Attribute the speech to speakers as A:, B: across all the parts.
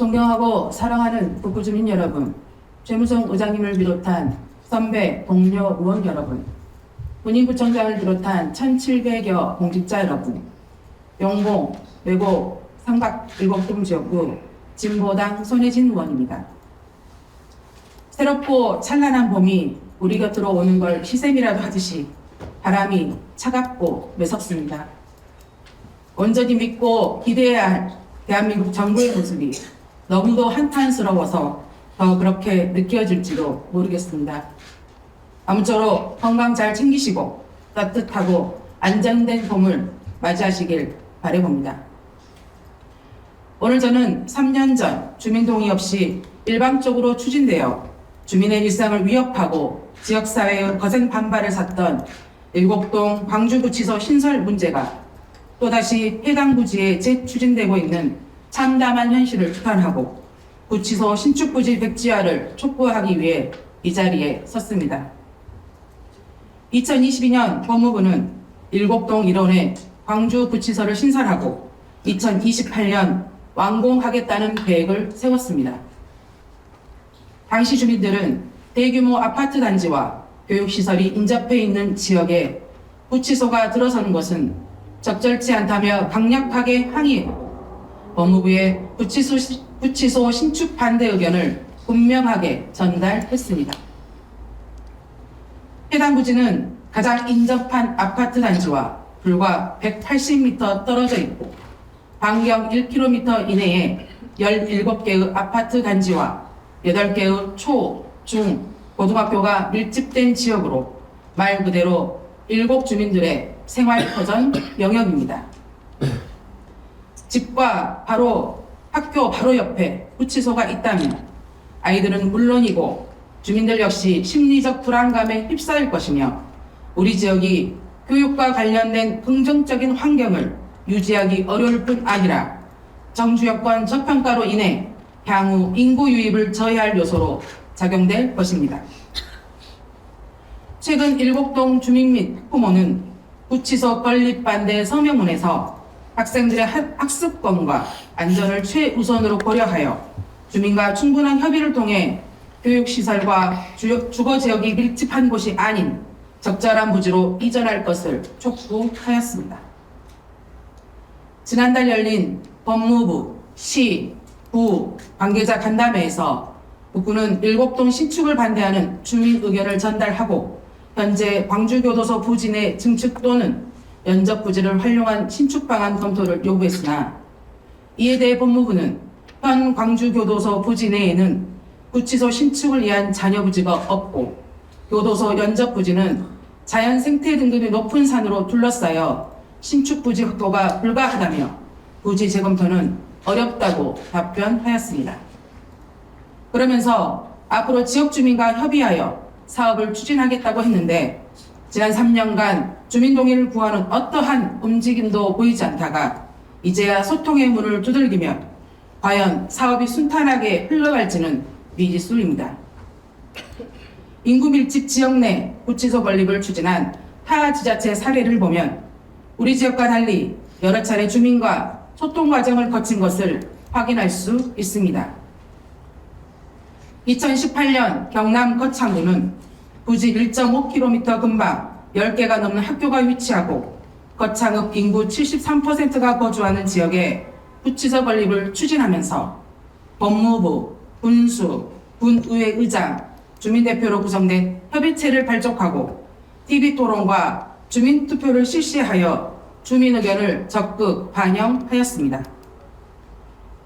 A: 존경하고 사랑하는 북구 주민 여러분, 최무성 의장님을 비롯한 선배, 동료, 의원 여러분, 군인구청장을 비롯한 1,700여 공직자 여러분, 영봉, 외고, 상박 일곡동 지역구 진보당 손혜진 의원입니다. 새롭고 찬란한 봄이 우리 곁으로 오는 걸 희생이라도 하듯이 바람이 차갑고 매섭습니다. 온전히 믿고 기대해야 할 대한민국 정부의 모습이 너무도 한탄스러워서 더 그렇게 느껴질지도 모르겠습니다. 아무쪼록 건강 잘 챙기시고 따뜻하고 안정된 봄을 맞이하시길 바라봅니다. 오늘 저는 3년 전 주민 동의 없이 일방적으로 추진되어 주민의 일상을 위협하고 지역사회의 거센 반발을 샀던 일곡동 광주구치소 신설 문제가 또다시 해당 부지에 재추진되고 있는 참담한 현실을 규탄하고 구치소 신축 부지 백지화를 촉구하기 위해 이 자리에 섰습니다. 2022년 법무부는 일곡동 1원에 광주 구치소를 신설하고 2028년 완공하겠다는 계획을 세웠습니다. 당시 주민들은 대규모 아파트 단지와 교육시설이 인접해 있는 지역에 구치소가 들어서는 것은 적절치 않다며 강력하게 항의했고 법무부에 구치소, 시- 구치소 신축 반대 의견을 분명하게 전달했습니다. 해당 부지는 가장 인접한 아파트 단지와 불과 180m 떨어져 있고 반경 1km 이내에 17개의 아파트 단지와 8개의 초, 중, 고등학교가 밀집된 지역으로 말 그대로 일곱 주민들의 생활 터전 영역입니다. 집과 바로 학교 바로 옆에 구치소가 있다면 아이들은 물론이고 주민들 역시 심리적 불안감에 휩싸일 것이며 우리 지역이 교육과 관련된 긍정적인 환경을 유지하기 어려울 뿐 아니라 정주 여건 저평가로 인해 향후 인구 유입을 저해할 요소로 작용될 것입니다. 최근 일곡동 주민 및 부모는 구치소 건립 반대 서명문에서 학생들의 학- 학습권과 안전을 최우선으로 고려하여 주민과 충분한 협의를 통해 교육시설과 주- 주거 지역이 밀집한 곳이 아닌 적절한 부지로 이전할 것을 촉구하였습니다. 지난달 열린 법무부, 시, 구 관계자 간담회에서 북구는 일곡동 신축을 반대하는 주민 의견을 전달하고 현재 광주교도소 내 증축 또는 연접 부지를 활용한 신축 방안 검토를 요구했으나 이에 대해 법무부는 현 광주교도소 부지 내에는 구치소 신축을 위한 잔여 부지가 없고 교도소 연접 부지는 자연 생태 등급이 높은 산으로 둘러싸여 신축 부지 확보가 불가하다며 부지 재검토는 어렵다고 답변하였습니다. 그러면서 앞으로 지역 주민과 협의하여 사업을 추진하겠다고 했는데 지난 3년간 주민 동의를 구하는 어떠한 움직임도 보이지 않다가 이제야 소통의 문을 두들기며 과연 사업이 순탄하게 흘러갈지는 미지수입니다. 인구 밀집 지역 내 구치소 건립을 추진한 타 지자체 사례를 보면 우리 지역과 달리 여러 차례 주민과 소통 과정을 거친 것을 확인할 수 있습니다. 2018년 경남 거창구는 부지 1.5km 근방 10개가 넘는 학교가 위치하고 거창읍 인구 73%가 거주하는 지역에 구치소 건립을 추진하면서 법무부, 군수, 군의회 의장, 주민대표로 구성된 협의체를 발족하고 TV 토론과 주민투표를 실시하여 주민 의견을 적극 반영하였습니다.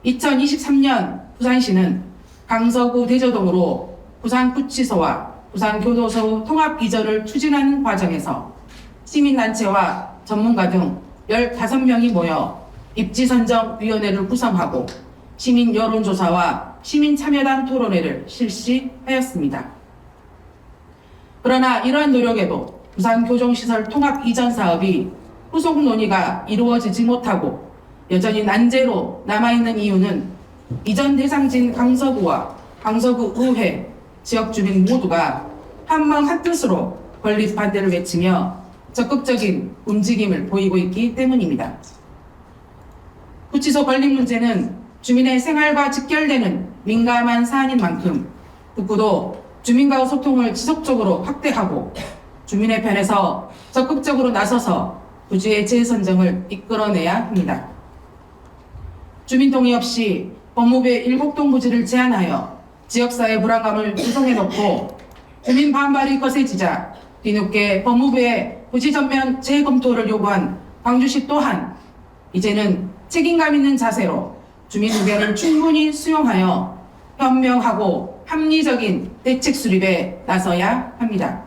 A: 2023년 부산시는 강서구 대저동으로 부산구치소와 부산교도소 통합 이전을 추진하는 과정에서 시민단체와 전문가 등 15명이 모여 입지선정위원회를 구성하고 시민 여론조사와 시민 참여단 토론회를 실시하였습니다. 그러나 이러한 노력에도 부산교정시설 통합 이전 사업이 후속 논의가 이루어지지 못하고 여전히 난제로 남아있는 이유는 이전 대상지인 강서구와 강서구 의회, 지역 주민 모두가 한 마음 한 뜻으로 건립 반대를 외치며 적극적인 움직임을 보이고 있기 때문입니다. 구치소 건립 문제는 주민의 생활과 직결되는 민감한 사안인 만큼 북구도 주민과의 소통을 지속적으로 확대하고 주민의 편에서 적극적으로 나서서 부지의 재선정을 이끌어내야 합니다. 주민 동의 없이 법무부의 일곡동 부지를 제한하여 지역사회 불안감을 조성해 놓고 주민 반발이 거세지자 뒤늦게 법무부의 부지 전면 재검토를 요구한 광주시 또한 이제는 책임감 있는 자세로 주민 의견을 충분히 수용하여 현명하고 합리적인 대책 수립에 나서야 합니다.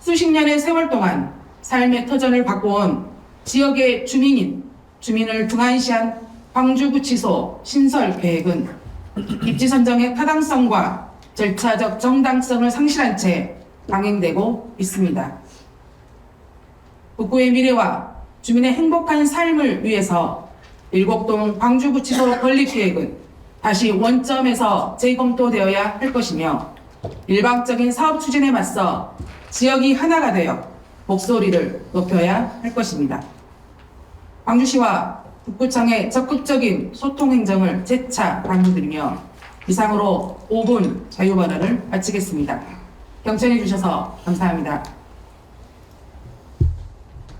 A: 수십 년의 세월 동안 삶의 터전을 바꿔온 지역의 주민인 주민을 등한시한 광주구치소 신설 계획은 입지 선정의 타당성과 절차적 정당성을 상실한 채 강행되고 있습니다. 북구의 미래와 주민의 행복한 삶을 위해서 일곡동 광주구치소 건립 계획은 다시 원점에서 재검토되어야 할 것이며 일방적인 사업 추진에 맞서 지역이 하나가 되어 목소리를 높여야 할 것입니다. 광주시와 북구청의 적극적인 소통 행정을 재차 강조드리며 이상으로 5분 자유발언을 마치겠습니다. 경청해 주셔서 감사합니다.